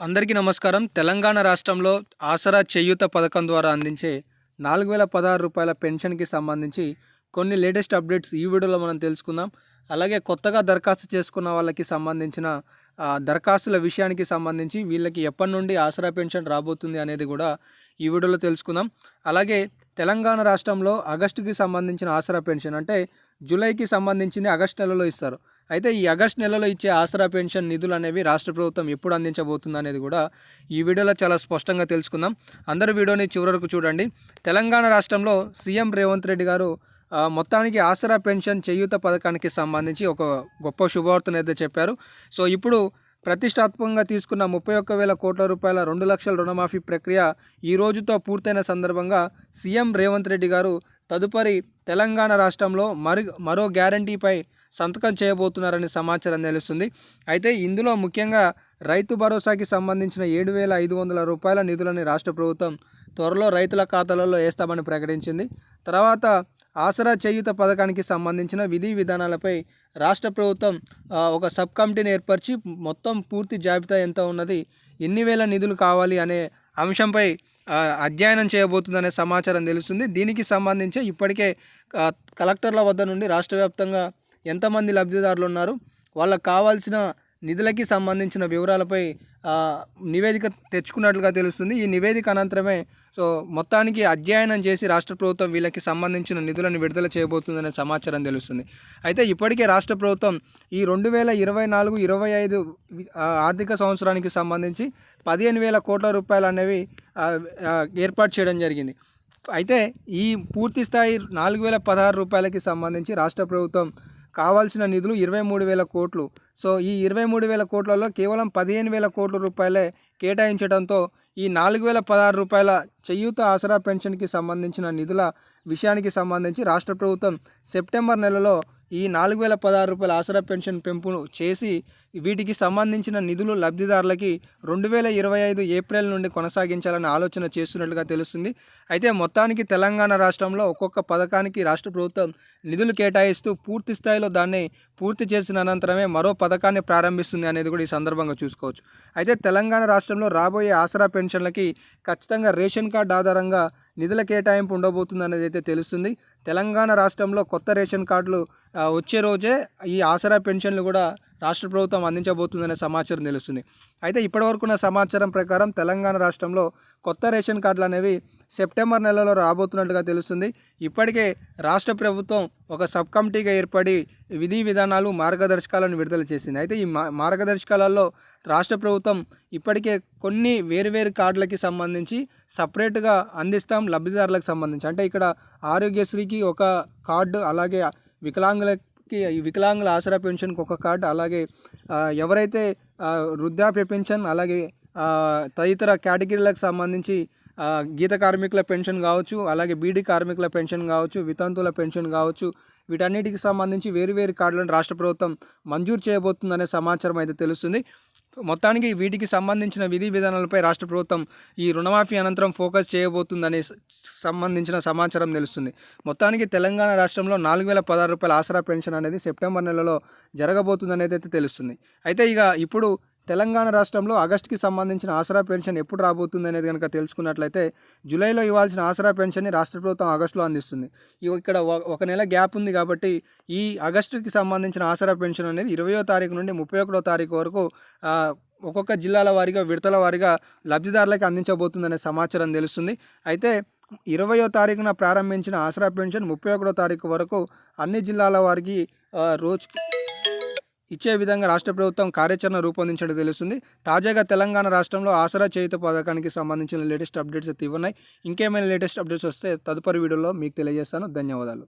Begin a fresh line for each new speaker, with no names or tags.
అందరికీ నమస్కారం. తెలంగాణ రాష్ట్రంలో ఆసరా చేయూత పథకం ద్వారా అందించే నాలుగు వేల పదహారు రూపాయల పెన్షన్కి సంబంధించి కొన్ని లేటెస్ట్ అప్డేట్స్ ఈ వీడియోలో మనం తెలుసుకుందాం. అలాగే కొత్తగా దరఖాస్తు చేసుకున్న వాళ్ళకి సంబంధించిన దరఖాస్తుల విషయానికి సంబంధించి వీళ్ళకి ఎప్పటి నుండి ఆసరా పెన్షన్ రాబోతుంది అనేది కూడా ఈ వీడియోలో తెలుసుకుందాం. అలాగే తెలంగాణ రాష్ట్రంలో ఆగస్టుకి సంబంధించిన ఆసరా పెన్షన్ అంటే జూలైకి సంబంధించింది ఆగస్టు నెలలో ఇస్తారు. అయితే ఈ ఆగస్ట్ నెలలో ఇచ్చే ఆసరా పెన్షన్ నిధులు అనేవి రాష్ట్ర ప్రభుత్వం ఎప్పుడు అందించబోతుంది అనేది కూడా ఈ వీడియోలో చాలా స్పష్టంగా తెలుసుకుందాం. అందరూ వీడియోని చివరకు చూడండి. తెలంగాణ రాష్ట్రంలో సీఎం రేవంత్ రెడ్డి గారు మొత్తానికి ఆసరా పెన్షన్ చేయూత పథకానికి సంబంధించి ఒక గొప్ప శుభవార్తను అయితే చెప్పారు. సో ఇప్పుడు ప్రతిష్టాత్మకంగా తీసుకున్న ముప్పై ఒక్క వేల కోట్ల రూపాయల రెండు లక్షల రుణమాఫీ ప్రక్రియ ఈ రోజుతో పూర్తయిన సందర్భంగా సీఎం రేవంత్ రెడ్డి గారు తదుపరి తెలంగాణ రాష్ట్రంలో మరి మరో గ్యారంటీపై సంతకం చేయబోతున్నారని సమాచారం తెలుస్తుంది. అయితే ఇందులో ముఖ్యంగా రైతు భరోసాకి సంబంధించిన ఏడు వేల ఐదు వందల రూపాయల నిధులని రాష్ట్ర ప్రభుత్వం త్వరలో రైతుల ఖాతాలలో వేస్తామని ప్రకటించింది. తర్వాత ఆసరా చేయూత పథకానికి సంబంధించిన విధి విధానాలపై రాష్ట్ర ప్రభుత్వం ఒక సబ్ కమిటీని ఏర్పరిచి మొత్తం పూర్తి జాబితా ఎంత ఉన్నది ఎన్ని వేల నిధులు కావాలి అనే అంశంపై అధ్యయనం చేయబోతుందనే సమాచారం తెలుస్తుంది. దీనికి సంబంధించి ఇప్పటికే కలెక్టర్ల వద్ద నుండి రాష్ట్ర వ్యాప్తంగా ఎంతమంది లబ్ధిదారులు ఉన్నారు? వాళ్ళకు కావాల్సిన నిధులకి సంబంధించిన వివరాలపై నివేదిక తెచ్చుకున్నట్లుగా తెలుస్తుంది. ఈ నివేదిక అనంతరమే సో మొత్తానికి అధ్యయనం చేసి రాష్ట్ర ప్రభుత్వం వీళ్ళకి సంబంధించిన నిధులను విడుదల చేయబోతుందనే సమాచారం తెలుస్తుంది. అయితే ఇప్పటికే రాష్ట్ర ప్రభుత్వం ఈ రెండు వేల ఇరవై నాలుగు ఇరవై ఐదు ఆర్థిక సంవత్సరానికి సంబంధించి పదిహేను వేల కోట్ల రూపాయలు అనేవి ఏర్పాటు చేయడం జరిగింది. అయితే ఈ పూర్తి స్థాయి నాలుగు వేల పదహారు రూపాయలకి సంబంధించి రాష్ట్ర ప్రభుత్వం కావాల్సిన నిధులు ఇరవై మూడు వేల కోట్లు. సో ఈ ఇరవై మూడు వేల కోట్లలో కేవలం పదిహేను వేల కోట్ల రూపాయలే కేటాయించడంతో ఈ నాలుగు వేల పదహారు రూపాయల చేయూత ఆసరా పెన్షన్కి సంబంధించిన నిధుల విషయానికి సంబంధించి రాష్ట్ర ప్రభుత్వం సెప్టెంబర్ నెలలో ఈ నాలుగు వేల పదహారు రూపాయల ఆసరా పెన్షన్ పెంపును చేసి వీటికి సంబంధించిన నిధులు లబ్ధిదారులకి రెండు వేల ఇరవై ఐదు ఏప్రిల్ నుండి కొనసాగించాలని ఆలోచన చేస్తున్నట్లుగా తెలుస్తుంది. అయితే మొత్తానికి తెలంగాణ రాష్ట్రంలో ఒక్కొక్క పథకానికి రాష్ట్ర ప్రభుత్వం నిధులు కేటాయిస్తూ పూర్తి స్థాయిలో దాన్ని పూర్తి చేసిన అనంతరమే మరో పథకాన్ని ప్రారంభిస్తుంది అనేది కూడా ఈ సందర్భంగా చూసుకోవచ్చు. అయితే తెలంగాణ రాష్ట్రంలో రాబోయే ఆసరా పెన్షన్లకి ఖచ్చితంగా రేషన్ కార్డు ఆధారంగా నిధుల కేటాయింపు ఉండబోతుంది అనేది అయితే తెలుస్తుంది. తెలంగాణ రాష్ట్రంలో కొత్త రేషన్ కార్డులు వచ్చే రోజే ఈ ఆసరా పెన్షన్లు కూడా రాష్ట్ర ప్రభుత్వం అందించబోతుందనే సమాచారం తెలుస్తుంది. అయితే ఇప్పటివరకున్న సమాచారం ప్రకారం తెలంగాణ రాష్ట్రంలో కొత్త రేషన్ కార్డులు అనేవి సెప్టెంబర్ నెలలో రాబోతున్నట్టుగా తెలుస్తుంది. ఇప్పటికే రాష్ట్ర ప్రభుత్వం ఒక సబ్ కమిటీగా ఏర్పడి విధి విధానాలు మార్గదర్శకాలను విడుదల చేసింది. అయితే ఈ మా మార్గదర్శకాలలో రాష్ట్ర ప్రభుత్వం ఇప్పటికే కొన్ని వేరువేరు కార్డులకి సంబంధించి సపరేట్గా అందిస్తాం లబ్ధిదారులకు సంబంధించి. అంటే ఇక్కడ ఆరోగ్యశ్రీకి ఒక కార్డు అలాగే కి ఈ వికలాంగుల ఆసరా పెన్షన్కి ఒక కార్డు అలాగే ఎవరైతే వృద్ధాప్య పెన్షన్ అలాగే తదితర కేటగిరీలకు సంబంధించి గీత కార్మికుల పెన్షన్ కావచ్చు అలాగే బీడీ కార్మికుల పెన్షన్ కావచ్చు వితంతువుల పెన్షన్ కావచ్చు వీటన్నిటికి సంబంధించి వేరు వేరు కార్డులను రాష్ట్ర ప్రభుత్వం మంజూరు చేయబోతుందనే సమాచారం అయితే తెలుస్తుంది. మొత్తానికి వీటికి సంబంధించిన విధి విధానాలపై రాష్ట్ర ప్రభుత్వం ఈ రుణమాఫీ అనంతరం ఫోకస్ చేయబోతుందనే సంబంధించిన సమాచారం తెలుస్తుంది. మొత్తానికి తెలంగాణ రాష్ట్రంలో నాలుగు వేల పదహారు రూపాయల ఆసరా పెన్షన్ అనేది సెప్టెంబర్ నెలలో జరగబోతుందనేది అయితే తెలుస్తుంది. అయితే ఇక ఇప్పుడు తెలంగాణ రాష్ట్రంలో ఆగస్టుకి సంబంధించిన ఆసరా పెన్షన్ ఎప్పుడు రాబోతుంది అనేది కనుక తెలుసుకున్నట్లయితే జూలైలో ఇవ్వాల్సిన ఆసరా పెన్షన్ని రాష్ట్ర ప్రభుత్వం ఆగస్టులో అందిస్తుంది. ఇవి ఇక్కడ ఒక- నెల గ్యాప్ ఉంది కాబట్టి ఈ ఆగస్టుకి సంబంధించిన ఆసరా పెన్షన్ అనేది ఇరవయో తారీఖు నుండి ముప్పై ఒకటో తారీఖు వరకు ఒక్కొక్క జిల్లాల వారీగా విడతల వారీగా లబ్ధిదారులకు అందించబోతుందనే సమాచారం తెలుస్తుంది. అయితే ఇరవయో తారీఖున ప్రారంభించిన ఆసరా పెన్షన్ ముప్పై ఒకటో తారీఖు వరకు అన్ని జిల్లాల వారికి రోజుకి ఇచ్చే విధంగా రాష్ట్ర ప్రభుత్వం కార్యాచరణ రూపొందించడం తెలుస్తుంది. తాజాగా తెలంగాణ రాష్ట్రంలో ఆసరా చేయుత పథకానికి సంబంధించిన లేటెస్ట్ అప్డేట్స్ అయితే ఇవ్వన్నాయి ఇంకేమైనా లేటెస్ట్ అప్డేట్స్ వస్తే తదుపరి వీడియోలో మీకు తెలియజేస్తాను. ధన్యవాదాలు.